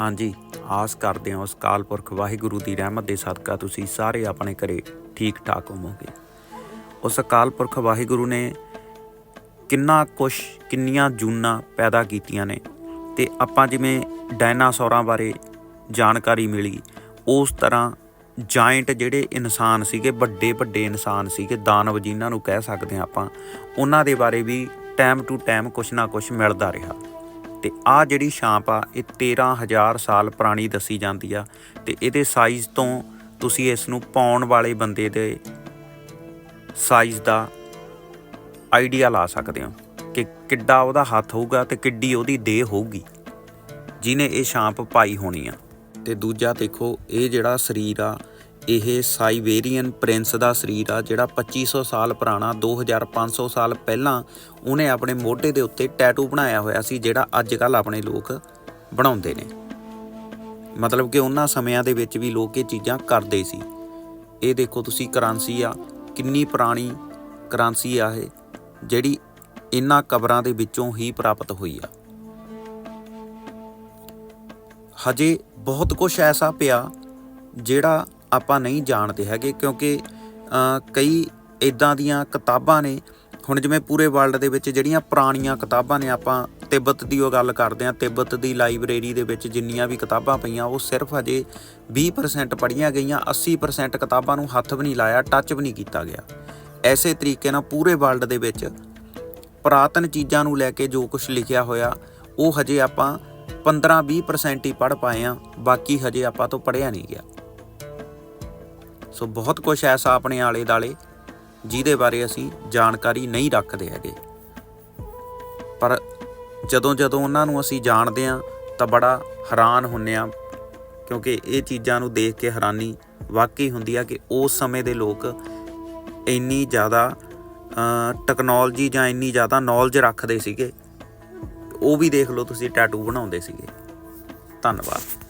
ਹਾਂਜੀ, ਆਸ ਕਰਦੇ ਹਾਂ ਉਸ ਕਾਲ ਪੁਰਖ ਵਾਹਿਗੁਰੂ ਦੀ ਰਹਿਮਤ ਦੇ ਸਦਕਾ ਤੁਸੀਂ ਸਾਰੇ ਆਪਣੇ ਘਰੇ ਠੀਕ ਠਾਕ ਹੋਵੋਗੇ। ਉਸ ਅਕਾਲ ਪੁਰਖ ਵਾਹਿਗੁਰੂ ਨੇ ਕਿੰਨਾ ਕੁਛ, ਕਿੰਨੀਆਂ ਜੂਨਾਂ ਪੈਦਾ ਕੀਤੀਆਂ ਨੇ ਤੇ ਆਪਾਂ ਜਿਵੇਂ ਡਾਇਨਾਸੌਰਾਂ ਬਾਰੇ ਜਾਣਕਾਰੀ ਮਿਲੀ, ਉਸ ਤਰ੍ਹਾਂ ਜਾਇੰਟ ਜਿਹੜੇ ਇਨਸਾਨ ਸੀਗੇ ਵੱਡੇ ਵੱਡੇ ਇਨਸਾਨ ਸੀਗੇ, ਦਾਨਵ ਜਿਨ੍ਹਾਂ ਨੂੰ ਕਹਿ ਸਕਦੇ ਹਾਂ ਆਪਾਂ, ਉਹਨਾਂ ਦੇ ਬਾਰੇ ਵੀ ਟਾਈਮ ਟੂ ਟਾਈਮ ਕੁਛ ਨਾ ਕੁਛ ਮਿਲਦਾ ਰਿਹਾ। ਤੇ ਆ ਜਿਹੜੀ ਛਾਂਪ ਆ, ਇਹ 13000 ਸਾਲ ਪੁਰਾਣੀ ਦੱਸੀ ਜਾਂਦੀ ਆ ਤੇ ਇਹਦੇ ਸਾਈਜ਼ ਤੋਂ ਤੁਸੀਂ ਇਸ ਨੂੰ ਪਾਉਣ ਵਾਲੇ ਬੰਦੇ ਦੇ ਸਾਈਜ਼ ਦਾ ਆਈਡੀਆ ਲਾ ਸਕਦੇ ਹੋ ਕਿ ਕਿੱਡਾ ਉਹਦਾ ਹੱਥ ਹੋਊਗਾ ਤੇ ਕਿੱਡੀ ਉਹਦੀ ਦੇਹ ਹੋਊਗੀ। ਜਿਨੇ ਇਹ ਛਾਂਪ ਪਾਈ ਹੋਣੀ ਆ। ਤੇ ਦੂਜਾ ਦੇਖੋ, ਇਹ ਜਿਹੜਾ ਸਰੀਰ ਆ ਇਹ ਸਾਈਬੇਰੀਅਨ ਪ੍ਰਿੰਸ ਦਾ ਸਰੀਰ ਆ, ਜਿਹੜਾ 2500 ਸਾਲ ਪੁਰਾਣਾ 2500 ਸਾਲ ਪਹਿਲਾਂ ਉਹਨੇ ਆਪਣੇ ਮੋਢੇ ਦੇ ਉੱਤੇ ਟੈਟੂ ਬਣਾਇਆ ਹੋਇਆ ਸੀ, ਜਿਹੜਾ ਅੱਜ ਕੱਲ ਆਪਣੇ ਲੋਕ ਬਣਾਉਂਦੇ ਨੇ। ਮਤਲਬ ਕਿ ਉਹਨਾਂ ਸਮਿਆਂ ਦੇ ਵਿੱਚ ਵੀ ਲੋਕ ਇਹ ਚੀਜ਼ਾਂ ਕਰਦੇ ਸੀ। ਇਹ ਦੇਖੋ ਤੁਸੀਂ ਕਰੰਸੀ ਆ, ਕਿੰਨੀ ਪੁਰਾਣੀ ਕਰੰਸੀ ਆ ਇਹ, ਜਿਹੜੀ ਇਹਨਾਂ ਕਬਰਾਂ ਦੇ ਵਿੱਚੋਂ ਹੀ ਪ੍ਰਾਪਤ ਹੋਈ ਆ। ਹਜੇ ਬਹੁਤ ਕੁਝ ਐਸਾ ਪਿਆ, ਜਿਹੜਾ ਆਪਾਂ ਨਹੀਂ ਜਾਣਦੇ ਹੈਗੇ ਕਿਉਂਕਿ ਕਈ ਇਦਾਂ ਦੀਆਂ ਕਿਤਾਬਾਂ ਨੇ। ਹੁਣ ਜਿਵੇਂ ਪੂਰੇ ਵਰਲਡ ਦੇ ਵਿੱਚ ਜਿਹੜੀਆਂ ਪੁਰਾਣੀਆਂ ਕਿਤਾਬਾਂ ਨੇ ਆਪਾਂ, ਤਿੱਬਤ ਦੀ ਉਹ ਗੱਲ ਕਰਦੇ ਆ ਤਿੱਬਤ ਦੀ ਲਾਇਬ੍ਰੇਰੀ ਦੇ ਵਿੱਚ ਜਿੰਨੀਆਂ ਵੀ ਕਿਤਾਬਾਂ ਪਈਆਂ, ਉਹ ਸਿਰਫ ਹਜੇ 20% ਪੜ੍ਹੀਆਂ ਗਈਆਂ 80% ਕਿਤਾਬਾਂ ਨੂੰ ਹੱਥ ਵੀ ਨਹੀਂ ਲਾਇਆ ਟੱਚ ਵੀ ਨਹੀਂ ਕੀਤਾ ਗਿਆ। ਐਸੇ ਤਰੀਕੇ ਨਾਲ ਪੂਰੇ ਵਰਲਡ ਦੇ ਵਿੱਚ ਪੁਰਾਤਨ ਚੀਜ਼ਾਂ ਨੂੰ ਲੈ ਕੇ ਜੋ ਕੁਝ ਲਿਖਿਆ ਹੋਇਆ, ਉਹ ਹਜੇ ਆਪਾਂ 15-20% ਹੀ ਪੜ੍ਹ ਪਾਏ ਆ ਬਾਕੀ ਹਜੇ ਆਪਾਂ ਤੋਂ ਪੜ੍ਹਿਆ ਨਹੀਂ ਗਿਆ। ਸੋ ਬਹੁਤ ਕੁਝ ਐਸਾ ਆਪਣੇ ਆਲੇ ਦਾਲੇ, ਜਿਹਦੇ ਬਾਰੇ ਅਸੀਂ ਜਾਣਕਾਰੀ ਨਹੀਂ ਰੱਖਦੇ ਹੈਗੇ। ਪਰ ਜਦੋਂ ਜਦੋਂ ਉਹਨਾਂ ਨੂੰ ਅਸੀਂ ਜਾਣਦੇ ਆ, ਤਾਂ ਬੜਾ ਹੈਰਾਨ ਹੁੰਨੇ ਆ, ਕਿਉਂਕਿ ਇਹ ਚੀਜ਼ਾਂ ਨੂੰ ਦੇਖ ਕੇ ਹੈਰਾਨੀ ਵਾਕਈ ਹੁੰਦੀ ਆ ਕਿ ਉਸ ਸਮੇਂ ਦੇ ਲੋਕ ਇੰਨੀ ਜ਼ਿਆਦਾ ਟੈਕਨੋਲੋਜੀ ਜਾਂ ਇੰਨੀ ਜ਼ਿਆਦਾ ਨੌਲੇਜ ਰੱਖਦੇ ਸੀਗੇ। ਉਹ ਵੀ ਦੇਖ ਲਓ, ਤੁਸੀਂ ਟੈਟੂ ਬਣਾਉਂਦੇ ਸੀਗੇ। ਧੰਨਵਾਦ।